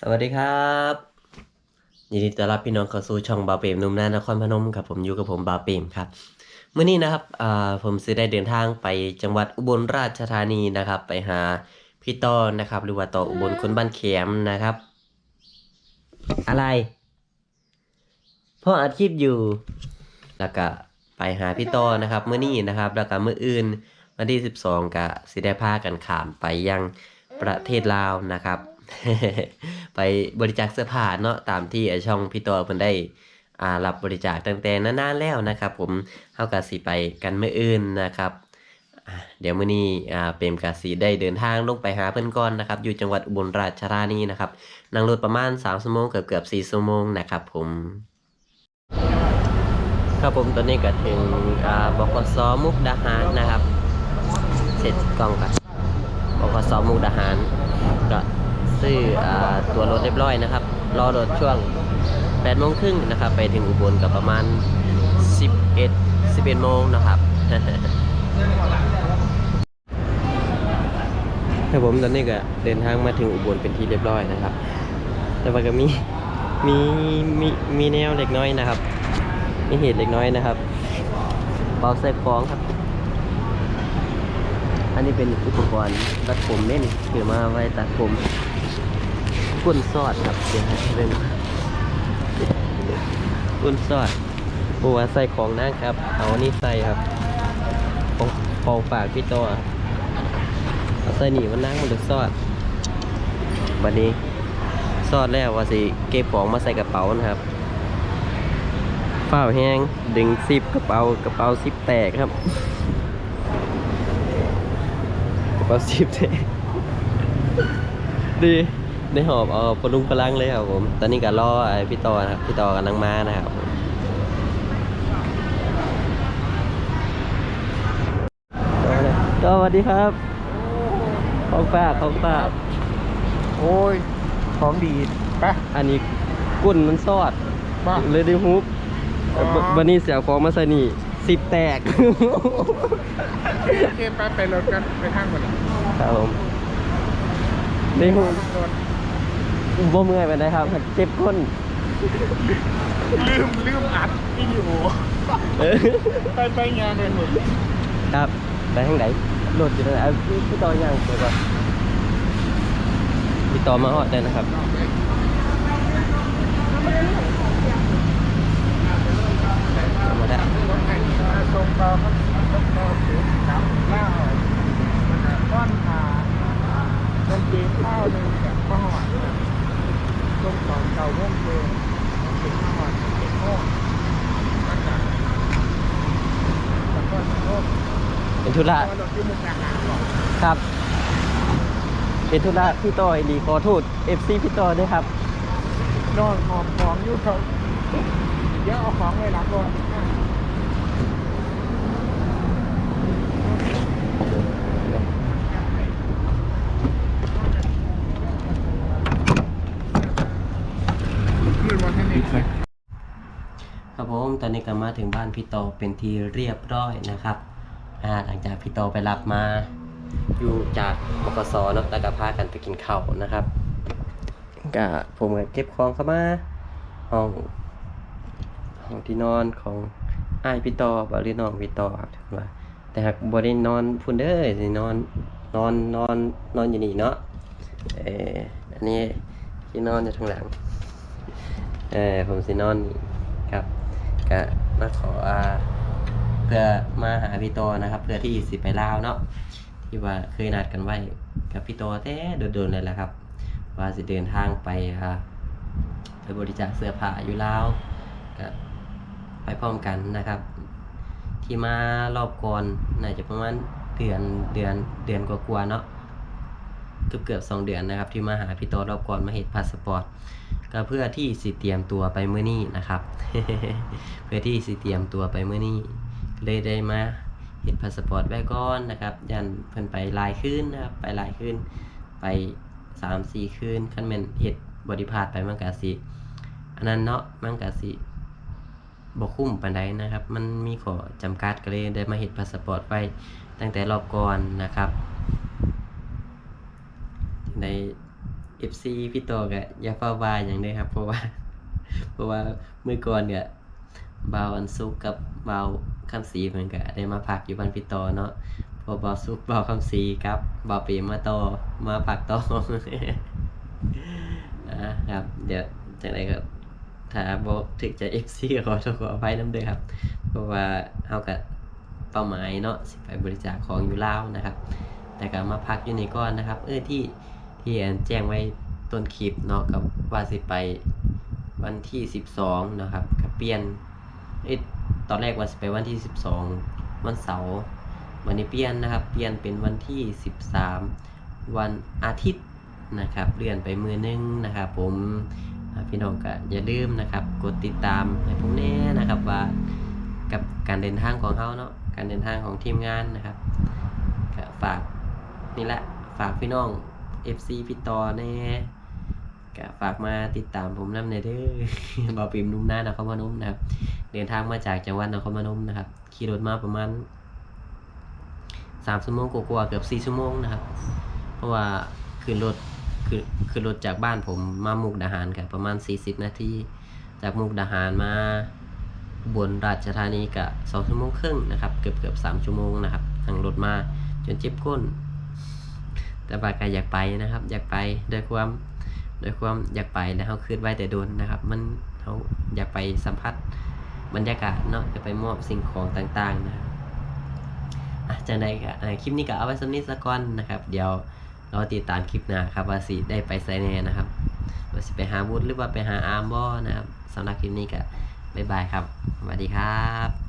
สวัสดีครับยินดีต้อนรับพี่น้องเข้าสู่ช่องบาเปมนุ่มนานครพนมครับผมอยู่กับผมบาเปมครับเมื่อนี้นะครับผมซื้อได้เดินทางไปจังหวัดอุบลราชธานีนะครับ ไปหาพี่ต้อนะครับ หรือว่าต่ออุบลคนบ้านเขมนะครับ อะไรพ่ออัดคลิปอยู่แล้วก็ไปหาพี่ต้อนะครับเมื่อนี้นะครับ แล้วก็เมื่ออื่นวันที่ 12 ก็สิได้พากันขามไปยังประเทศลาวนะครับ ไปบริจาคเสื้อผ้าเนาะตามที่ช่องพี่ต่อเพิ่นได้อ่ารับบริจาคตั้งแต่นานๆแล้วนะครับ ผมเฮากะสิไปกันมื้ออื่นนะครับเดี๋ยวมื้อนี้อ่าเปรมกะสิได้เดินทางลงไปหาเพิ่อนก่อนนะครับ อยู่จังหวัดอุบลราชธานีนะครับนั่งรถประมาณ3ชั่วโมงเกือบๆ4ชั่วโมงนะครับ ผมครับผมตอนนี้ก็ถึงบกสมุกดาหารนะครับ เสร็จกล้องกันบกสมุกดาหารก็ ซื้ออตัวรถเรียบร้อยนะครับ รอรถช่วง8โมงครึ่งนะครับ ไปถึงอุบลกับประมาณ 11 11โมงนะครับครับผมตอนนี้ก็เดินทางมาถึงอุบลเป็นที่เรียบร้อยนะครับ แต่ว่าก็มีมีมีมีแนวเล็กน้อยนะครับ มีเหตุเล็กน้อยนะครับเป่าใส่คล้องครับ อันนี้เป็นอุปกรณ์ตัดผมเม่นถือมาไว้ตัดผม ก้นซอดครับเดี๋ยวเป็นก้นซอดบัวาใส่ของนั่งครับ เอานนี้ใส่ครับของของฝากพี่ตัวเอาใส่หนีมันนั่งมันจะซอดวันนี้ซอดแล้วว่าสิเก็บของมาใส่กระเป๋านะครับฝ้าแห้งดึงซิปกระเป๋ากระเป๋าซิปแตกครับกระเป๋าซิปแตกดี ได้หอบเอาปลุงพลังเลยครับผม ตอนนี้ก็รอไอ้พี่ต่อนะครับพี่ต่อกำลังมานะครับผมต่อสวัสดีครับ ของฝากของฝากโอ้ย ของดีไปะอันนี้กุ้นมันซอดมาเลยได้ฮุบอ๋อบวันนี้เสียของมาใส่นี่สิบแตกโอเคไปไปรถกันไปข้างก่อนครับผมได้ฮุบรถ บ่เมื่อยไปได้ครับ เจ็บก้นลืมลืมอัดวิดีโอเออไปไปงานเลยหมดครับไปทางไหนรถอยู่ตรงไหนเอาพี่พี่ต่อย่างไปก่อนพี่ต่อมาฮอดได้นะครับ ธรรมดา ทรงเราครับทรงเราถือน้ำล่าก้อนขาตรงจีนข้าวหนึ่งกับข้าวหวานต รงสองเก่าม่วงเกินถึงข้าวหวานเก็บโม่อากาศแล้วก็โม่เป็นธุระเพราะรถที่มุกดาหารก่อนครับ เป็นธุระพี่ต่อยดีขอโทษ FC พี่ต่อด้วยครับนอนหอมของอยู่ครับเดี๋ยวเอาของไว้หลังรถขึ้นมาให้นี่ ครับผม ตอนนี้ก็มาถึงบ้านพี่โตเป็นทีเรียบร้อยนะครับอ่าหลังจากพี่โตไปรับมา อยู่จากบกสเนาะแล้วก็พากันไปกินข้าวนะครับก็ผมก็เก็บของเข้ามาห้องห้องที่นอนของอ้ายพี่โตบริน้องพี่โตครับถือว่า แต่หากบ่ได้นอนพุ่นเด้อสินอนนอนนอนนอนอยู่นี่เนาะเอออันนี้ที่นอนอยู่ทางหลังเออผมสินอนนี่ ก็มาขออ่าเพื่อมาหาพี่โตนะครับ เพื่อที่สิไปลาวเนาะที่ว่าเคยนัดกันไว้กับพี่โตแต่โดนๆเลยแหละครับ ว่าสิเดินทางไปอ่าไปบริจาคเสื้อผ้าอยู่ลาวก็ไปพร้อมกันนะครับ ที่มารอบก่อนน่าจะประมาณเดือนเดือนเดือนกว่าๆเนาะเกือบเกือบสองเดือนนะครับ ที่มาหาพี่โตรอบก่อนมาเห็นพาสปอร์ต ก็เพื่อที่สิเตรียมตัวไปเมื่อนี้นะครับ เพื่อที่สิเตรียมตัวไปเมื่อนี้เลยได้มาเห็นพาสปอร์ตไว้ก่อนนะครับ ยันเพิ่นไปหลายคืนนะครับ ไปหลายคืนไปสามสี่คืนคันแม่นเห็ดบริพาทไปมันกะสิอันนั้นเนาะมันกะสิบ่คุ้มปานใดนะครับ มันมีข้อจำกัดก็เลยได้มาเห็ดพาสปอร์ตไว้ตั้งแต่รอบก่อนนะครับ ได้ FC พี่โตก็อย่าเฝ้าบาอย่างเด้ครับ เพราะว่า เพราะว่าเมื่อก่อนเนี่ยบาวอันซุกกับบาวคำสีเพิ่นก็ได้มาพักอยู่บ้านพี่โตเนาะพอบาวซุกบาวคำสีกับบาวเปรมมาต่อมาพักต่อนะครับ เดี๋ยวจังไดก็ถ้าบ่ถึกใจ FC ก็ขอโทษขออภัยนำเด้อครับ เพราะว่าเฮาก็เป้าหมายเนาะสิไปบริจาคของอยู่ล่านะครับ แต่ก็มาพักอยู่ในก่อนนะครับ เออที่ ที่แอนแจ้งไว้ต้นคลิปเนาะกับว่าสิไปวันที่ 12 นะครับกับเปลี่ยนเอตอนแรกว่าสิไปวันที่ 12 วันเสาร์วันนี้เปลี่ยนนะครับ เปลี่ยนเป็นวันที่ 13 วันอาทิตย์นะครับเลื่อนไปมือนึงนะครับผมพี่น้องก็อย่าลืมนะครับ กดติดตามให้ผมแน่นะครับว่ากับการเดินทางของเขาเนาะการเดินทางของทีมงานนะครับฝากนี่แหละฝากพี่น้อง FC พี่ต่อแน่ก็ฝากมาติดตามผมน้ำในอยเด้อบอปิมนุ่มหน้านครพนมนะครับ เดินทางมาจากจังหวัดนครพนมนะครับ ขี่รถมาประมาณสามชั่วโมงกว่าเกือบสี่ชั่วโมงนะครับ เพราะว่าขึ้นรถคือขึ้นรถจากบ้านผมมามุกดาหารกันประมาณ 40 นาที จากมุกดาหารมาอุบนราชธานีกะสองชั่วโมงครึ่งนะครับ เกือบเกือบสามชั่วโมงนะครับทางรถมาจนเจ็บก้น แต่บากายอยากไปนะครับ อยากไปด้วยความด้วยความอยากไปแล้วเขาคืดไว้แต่โดนนะครับ มันเขาอยากไปสัมผัสบรรยากาศเนาะจะไปมอบสิ่งของต่างๆนะครับอะจังใดก็คลิปนี้ก็เอาไว้สำนี้สักก่อนนะครับ เดี๋ยวเราติดตามคลิปหน้าครับว่าสิได้ไปไซแน่นะครับว่าสิไปหาวุฒหรือว่าไปหาอาร์มบอนะครับสำหรับคลิปนี้ก็บ๊ายบายครับสวัสดีครับ